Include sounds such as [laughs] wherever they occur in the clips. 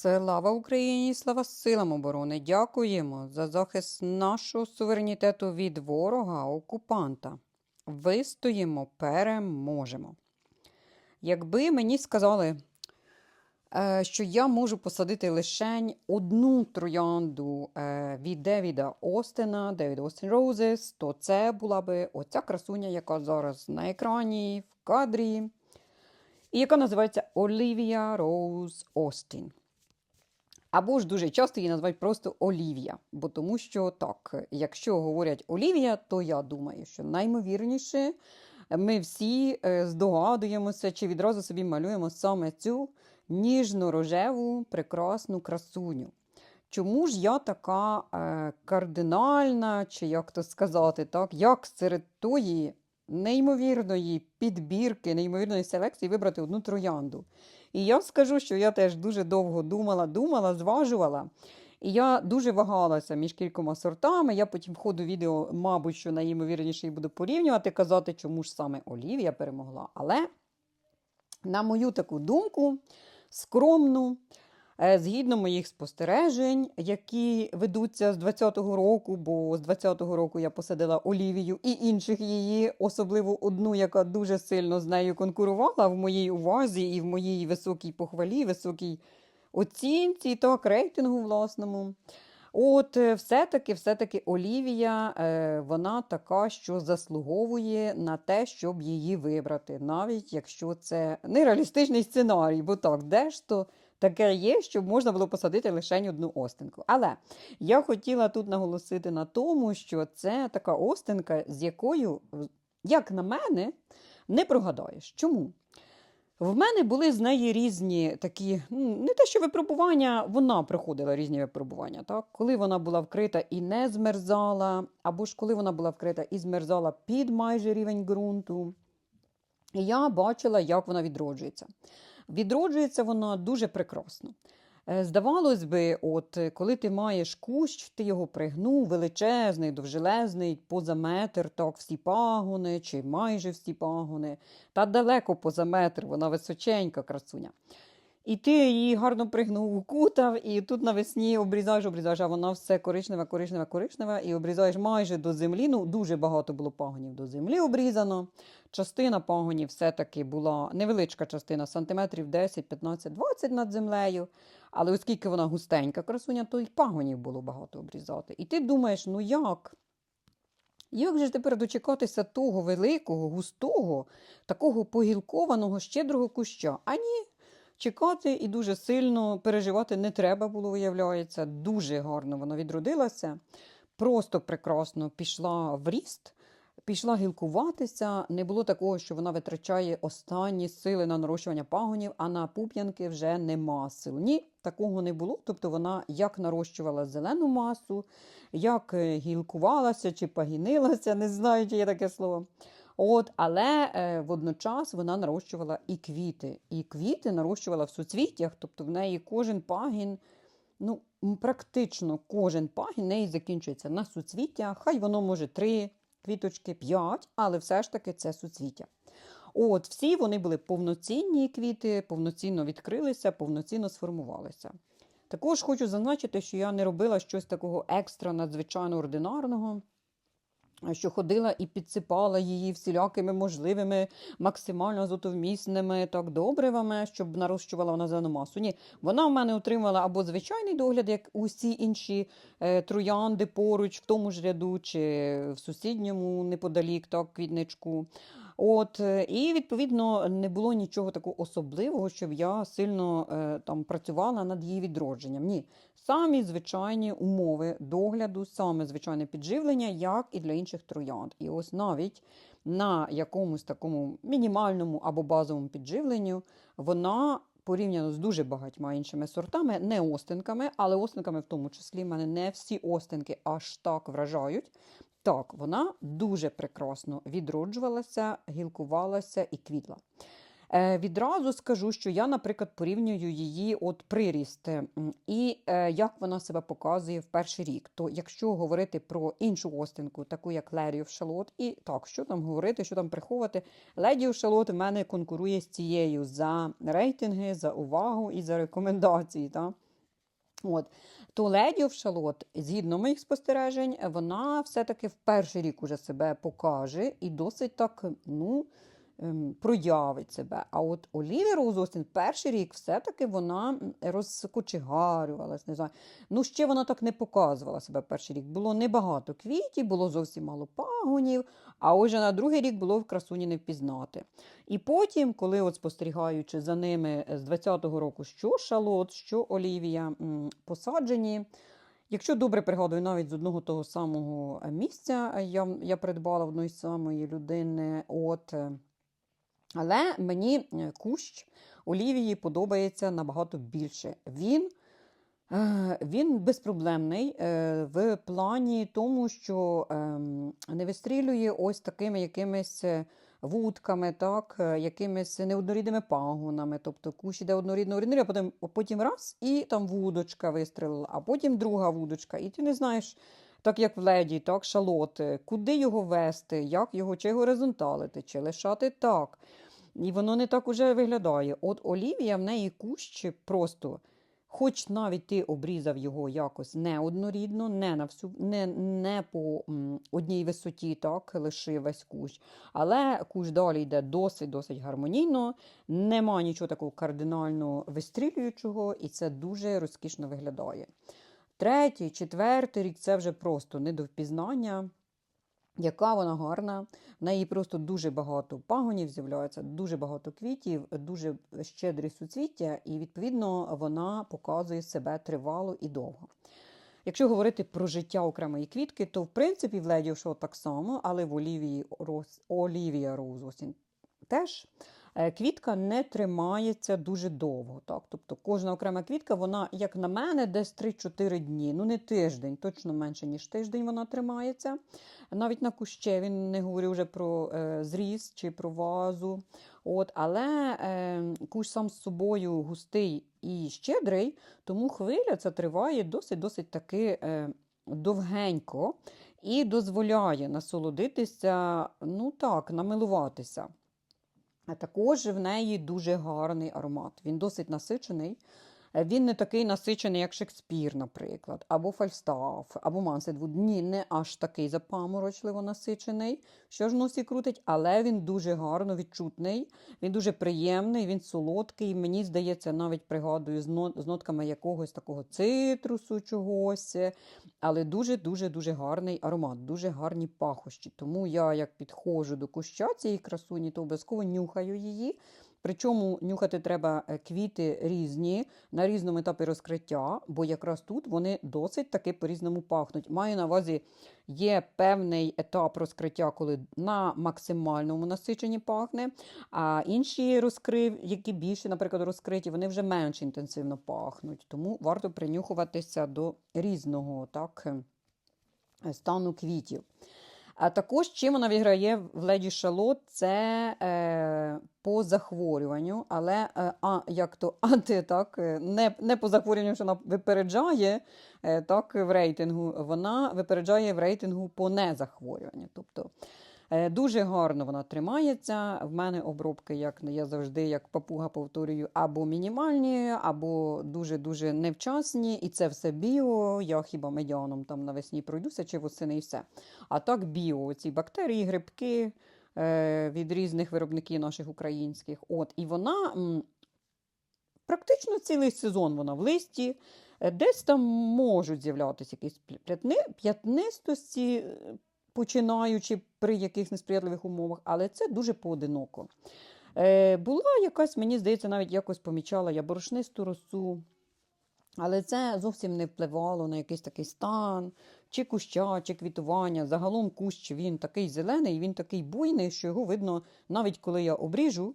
Слава Україні, слава силам оборони! Дякуємо за захист нашого суверенітету від ворога, окупанта. Вистоїмо, переможемо. Якби мені сказали, е, що я можу посадити лише одну троянду е, від Девіда Остена, Девід Остен Роузес, то це була би оця красуня, яка зараз на екрані, в кадрі, і яка називається Олівія Роуз Остін. Або ж дуже часто її називають просто Олівія. Бо тому що так, якщо говорять Олівія, то я думаю, що наймовірніше ми всі е, здогадуємося чи відразу собі малюємо саме цю ніжно-рожеву прекрасну красуню. Чому ж я така е, кардинальна, чи як то сказати, так, як серед тої неймовірної підбірки, неймовірної селекції вибрати одну троянду? І я скажу, що я теж дуже довго думала, думала, зважувала. І я дуже вагалася між кількома сортами. Я потім в ходу відео, мабуть, що найімовірніше буду порівнювати, казати, чому ж саме Олівія перемогла. Але, на мою таку думку, скромну, згідно моїх спостережень, які ведуться з 20-го року, бо з 20-го року я посадила Олівію і інших її, особливо одну, яка дуже сильно з нею конкурувала в моїй увазі і в моїй високій похвалі, високій оцінці, так, рейтингу власному. От, е, все-таки, все-таки Олівія, е, вона така, що заслуговує на те, щоб її вибрати, навіть якщо це нереалістичний сценарій, бо так, де ж то таке є, щоб можна було посадити лише одну остинку. Але я хотіла тут наголосити на тому, що це така остинка, з якою, як на мене, не прогадаєш. Чому? В мене були з неї різні такі, ну, не те, що випробування, вона проходила різні випробування. Так? Коли вона була вкрита і не змерзала, або ж коли вона була вкрита і змерзала під майже рівень ґрунту. Я бачила, як вона відроджується. Відроджується вона дуже прекрасно. Е, Здавалось би, от коли ти маєш кущ, ти його пригнув, величезний, довжелезний, поза метр, так, всі пагони, чи майже всі пагони, та далеко поза метр, вона височенька красуня. І ти її гарно пригнув, укутав, і тут навесні обрізаєш, обрізаєш, а вона все коричнева, коричнева, коричнева, і обрізаєш майже до землі. Ну, дуже багато було пагонів до землі обрізано. Частина пагонів все-таки була невеличка частина, сантиметрів 10, 15, 20 над землею. Але оскільки вона густенька красуня, то й пагонів було багато обрізати. І ти думаєш, ну як? Як же тепер дочекатися того великого, густого, такого погілкованого, щедрого куща? А ні, чекати і дуже сильно переживати не треба було, виявляється. Дуже гарно вона відродилася, просто прекрасно пішла в ріст. Пішла гілкуватися, не було такого, що вона витрачає останні сили на нарощування пагонів, а на пуп'янки вже нема сил. Ні, такого не було. Тобто вона як нарощувала зелену масу, як е, гілкувалася чи пагінилася, не знаю, чи є таке слово. От, Але е, водночас вона нарощувала і квіти. І квіти нарощувала в суцвіттях, тобто в неї кожен пагін. Ну, практично кожен пагін в неї закінчується на суцвіття, хай воно може три квіточки 5, але все ж таки це суцвіття. От, всі вони були повноцінні квіти, повноцінно відкрилися, повноцінно сформувалися. Також хочу зазначити, що я не робила щось такого екстра надзвичайно ординарного, що ходила і підсипала її всілякими можливими, максимально азотовмісними так, добривами, щоб нарощувала вона зелену масу. Ні, вона в мене отримала або звичайний догляд, як усі інші е, троянди поруч, в тому ж ряду, чи в сусідньому неподалік так, квітничку. От, е, І, відповідно, не було нічого такого особливого, щоб я сильно е, там працювала над її відродженням. Ні, самі звичайні умови догляду, саме звичайне підживлення, як і для інших троянд. І ось навіть на якомусь такому мінімальному або базовому підживленню вона. Порівняно з дуже багатьма іншими сортами, не остинками, але остинками в тому числі в мене не всі остинки аж так вражають. Так, вона дуже прекрасно відроджувалася, гілкувалася і квітла. Е, Відразу скажу, що я, наприклад, порівнюю її от приріст і е, як вона себе показує в перший рік. То якщо говорити про іншу остинку, таку як of Шалот, і так, що там говорити, що там приховувати, Lady of Шалот в мене конкурує з цією за рейтинги, за увагу і за рекомендації. Та? От. То леді of шалот, згідно моїх спостережень, вона все-таки в перший рік уже себе покаже і досить так, ну, ем, проявить себе. А от Олівія Роуз перший рік все-таки вона розкочегарювалась, не знаю. Ну, ще вона так не показувала себе перший рік. Було небагато квітів, було зовсім мало пагонів, а вже на другий рік було в красуні не впізнати. І потім, коли от спостерігаючи за ними з 20-го року, що Шалот, що Олівія посаджені. Якщо добре пригадую, навіть з одного того самого місця я, я придбала одної самої людини. От, е, але мені е, кущ Олівії подобається набагато більше. Він, е, він безпроблемний е, в плані тому, що ем, не вистрілює ось такими якимись е, вудками, так, е, якимись неоднорідними пагонами. Тобто кущ іде однорідно, однорідно, а потім, потім раз і там вудочка вистрілила, а потім друга вудочка. І ти не знаєш. Так як в леді, так, шалоти, куди його вести, як його чи горизонталити, чи лишати так. І воно не так уже виглядає. От Олівія в неї кущ просто, хоч навіть ти обрізав його якось неоднорідно, не на всю, не, не по одній висоті, так, лишив весь кущ. Але кущ далі йде досить-досить гармонійно, нема нічого такого кардинально вистрілюючого, і це дуже розкішно виглядає. Третій, четвертий рік це вже просто не до впізнання. Яка вона гарна, в неї просто дуже багато пагонів з'являється, дуже багато квітів, дуже щедрі суцвіття, і, відповідно, вона показує себе тривало і довго. Якщо говорити про життя окремої квітки, то в принципі в Леді Шоу так само, але в Олівії Роз, Олівія Роуз Осін теж квітка не тримається дуже довго. Так? Тобто кожна окрема квітка, вона, як на мене, десь 3-4 дні, ну не тиждень, точно менше, ніж тиждень вона тримається. Навіть на кущеві, не говорю вже про е, зріз чи про вазу. От, але е, кущ сам з собою густий і щедрий, тому хвиля ця триває досить-досить таки е, довгенько і дозволяє насолодитися, ну так, намилуватися. А також в неї дуже гарний аромат. Він досить насичений. Е, Він не такий насичений, як Шекспір, наприклад, або Фальстаф, або Манседвуд. Ні, не аж такий запаморочливо насичений, що ж носі крутить, але він дуже гарно відчутний, він дуже приємний, він солодкий. Мені здається, навіть пригадую з нотками якогось такого цитрусу чогось. Але дуже-дуже дуже гарний аромат, дуже гарні пахощі. Тому я, як підходжу до куща цієї красуні, то обов'язково нюхаю її. Причому нюхати треба е, квіти різні на різному етапі розкриття, бо якраз тут вони досить таки по-різному пахнуть. Маю на увазі, є певний етап розкриття, коли на максимальному насиченні пахне, а інші розкрив, які більше, наприклад, розкриті, вони вже менш інтенсивно пахнуть. Тому варто принюхуватися до різного так, е, стану квітів. А також чим вона відграє в леді Шалот, це е, по захворюванню, але е, а, як то анти, так, е, не, не по захворюванню, що вона випереджає е, так, в рейтингу, вона випереджає в рейтингу по незахворюванню. Тобто дуже гарно вона тримається. В мене обробки, як я завжди, як папуга повторюю, або мінімальні, або дуже-дуже невчасні. І це все біо. Я хіба медіаном там навесні пройдуся чи восени і все. А так біо, ці бактерії, грибки е, від різних виробників наших українських. От, і вона практично цілий сезон вона в листі. Е, Десь там можуть з'являтися якісь п'ятнистості, е, починаючи при якихось несприятливих умовах, але це дуже поодиноко. Е, була якась, мені здається, навіть якось помічала я борошнисту росу. Але це зовсім не впливало на якийсь такий стан, чи куща, чи квітування. Загалом кущ він такий зелений, він такий буйний, що його видно навіть коли я обріжу.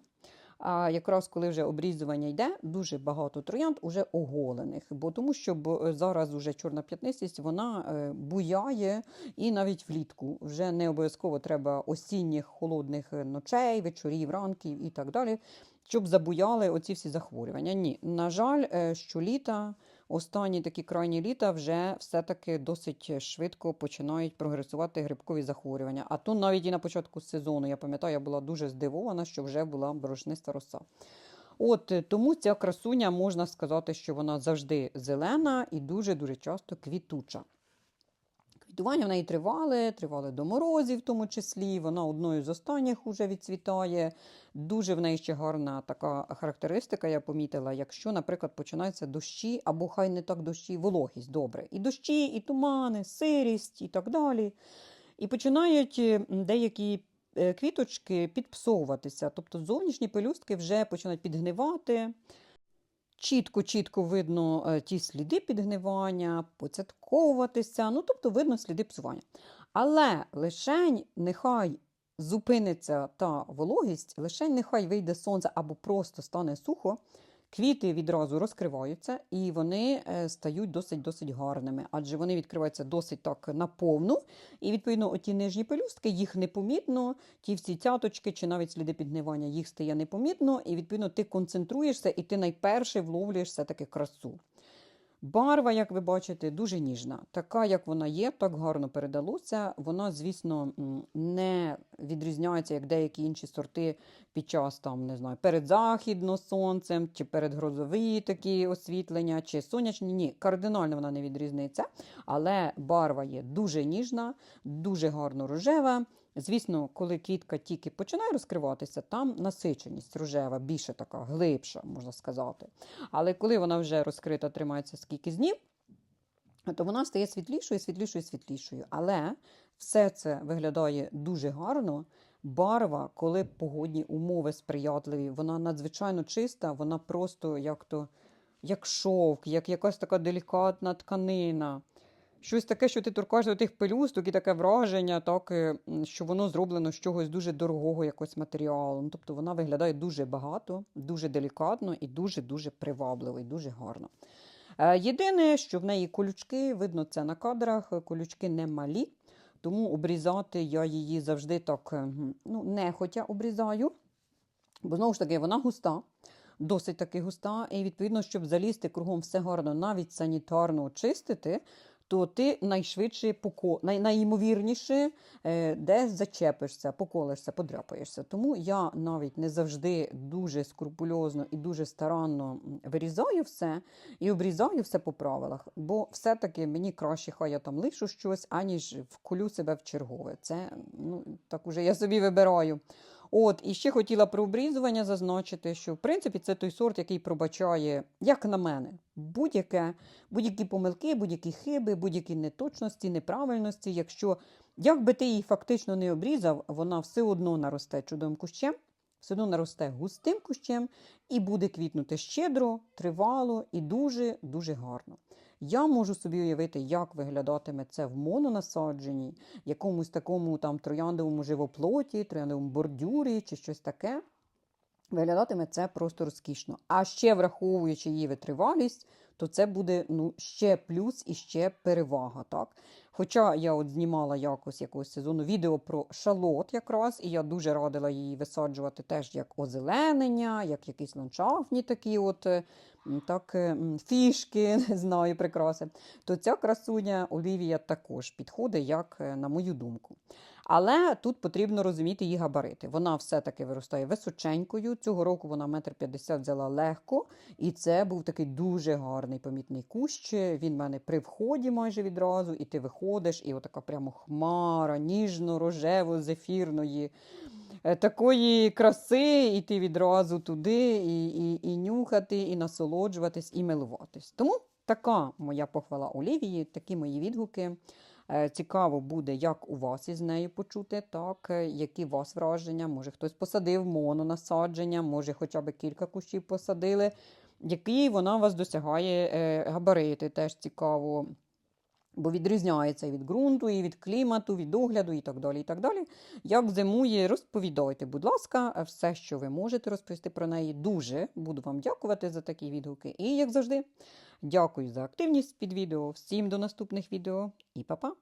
А якраз коли вже обрізування йде, дуже багато троянд уже оголених. Бо тому що зараз уже чорна п'ятнистість вона е, буяє і навіть влітку. Вже не обов'язково треба осінніх холодних е, ночей, вечорів, ранків і так далі, щоб забуяли оці всі захворювання. Ні, на жаль, що щоліта останні такі крайні літа вже все-таки досить швидко починають прогресувати грибкові захворювання. А то навіть і на початку сезону, я пам'ятаю, я була дуже здивована, що вже була борошниста роса. От е, тому ця красуня можна сказати, що вона завжди зелена і дуже-дуже часто квітуча. Квітування в неї тривале, тривале до морозів, в тому числі. Вона одною з останніх уже відцвітає. Дуже в неї ще гарна така характеристика, я помітила, якщо, наприклад, починаються дощі, або хай не так дощі, вологість добре. І дощі, і тумани, сирість, і так далі. І починають деякі е, квіточки підпсовуватися. Тобто зовнішні пелюстки вже починають підгнивати. Чітко-чітко видно е, ті сліди підгнивання, поцятковуватися, ну тобто видно сліди псування. Але лишень нехай зупиниться та вологість, лишень нехай вийде сонце або просто стане сухо, квіти відразу розкриваються і вони е, стають досить-досить гарними, адже вони відкриваються досить так наповну, і відповідно оті нижні пелюстки їх непомітно, ті всі цяточки чи навіть сліди підгнивання їх стає непомітно, і відповідно ти концентруєшся і ти найперше вловлюєш все-таки красу. Барва, як ви бачите, дуже ніжна. Така, як вона є, так гарно передалося. Вона, звісно, не відрізняється, як деякі інші сорти під час там, не знаю, передзахідно сонцем, чи передгрозові такі освітлення, чи сонячні. Ні, кардинально вона не відрізниться. Але барва є дуже ніжна, дуже гарно рожева. Звісно, коли квітка тільки починає розкриватися, там насиченість рожева, більше така, глибша, можна сказати. Але коли вона вже розкрита, тримається скільки днів, то вона стає світлішою, світлішою, світлішою. Але все це виглядає дуже гарно. Барва, коли погодні умови сприятливі, вона надзвичайно чиста, вона просто як то як шовк, як якась така делікатна тканина. Щось таке, що ти торкаєш до тих пелюсток, і таке враження, так, е, що воно зроблено з чогось дуже дорогого якогось матеріалу. Ну, тобто вона виглядає дуже багато, дуже делікатно і дуже-дуже привабливо, і дуже гарно. Е, Єдине, що в неї колючки, видно це на кадрах, е, колючки не малі, тому обрізати я її завжди так ну, нехотя обрізаю, бо знову ж таки вона густа. Досить таки густа, і відповідно, щоб залізти кругом все гарно, навіть санітарно очистити, то ти найшвидше поко... най... найімовірніше е, десь зачепишся, поколишся, подряпаєшся. Тому я навіть не завжди дуже скрупульозно і дуже старанно вирізаю все і обрізаю все по правилах. Бо все-таки мені краще, хай я там лишу щось, аніж вколю себе в чергове. Це ну, так уже я собі вибираю. От, і ще хотіла про обрізування зазначити, що в принципі це той сорт, який пробачає, як на мене, будь-які помилки, будь-які хиби, будь-які неточності, неправильності. Якщо як би ти її фактично не обрізав, вона все одно наросте чудовим кущем, все одно наросте густим кущем і буде квітнути щедро, тривало і дуже-дуже гарно. Я можу собі уявити, як виглядатиме це в мононасадженні, якомусь такому там трояндовому живоплоті, трояндовому бордюрі чи щось таке. Виглядатиме це просто розкішно. А ще враховуючи її витривалість, то це буде ну, ще плюс і ще перевага. Так? Хоча я от знімала якось якогось сезону відео про шалот якраз, і я дуже радила її висаджувати теж як озеленення, як якісь ландшафтні такі от е, так, е, фішки, [laughs] не знаю, прикраси. То ця красуня Олівія також підходить, як е, на мою думку. Але тут потрібно розуміти її габарити. Вона все-таки виростає височенькою. Цього року вона метр п'ятдесят взяла легко, і це був такий дуже гарний помітний кущ. Він в мене при вході майже відразу, і ти виходиш, і отака прямо хмара, ніжно-рожево-зефірної. е, Такої краси, і ти відразу туди, і, і, і нюхати, і насолоджуватись, і милуватись. Тому така моя похвала Олівії, такі мої відгуки. Е, Цікаво буде, як у вас із нею почути, так, е, які у вас враження. Може, хтось посадив мононасадження, може, хоча б кілька кущів посадили. Які вона у вас досягає е, габарити, теж цікаво. Бо відрізняється і від ґрунту, і від клімату, від догляду, і так далі. і так далі. Як зимує, розповідайте, будь ласка, все, що ви можете розповісти про неї. Дуже буду вам дякувати за такі відгуки. І, як завжди, дякую за активність під відео. Всім до наступних відео і па-па!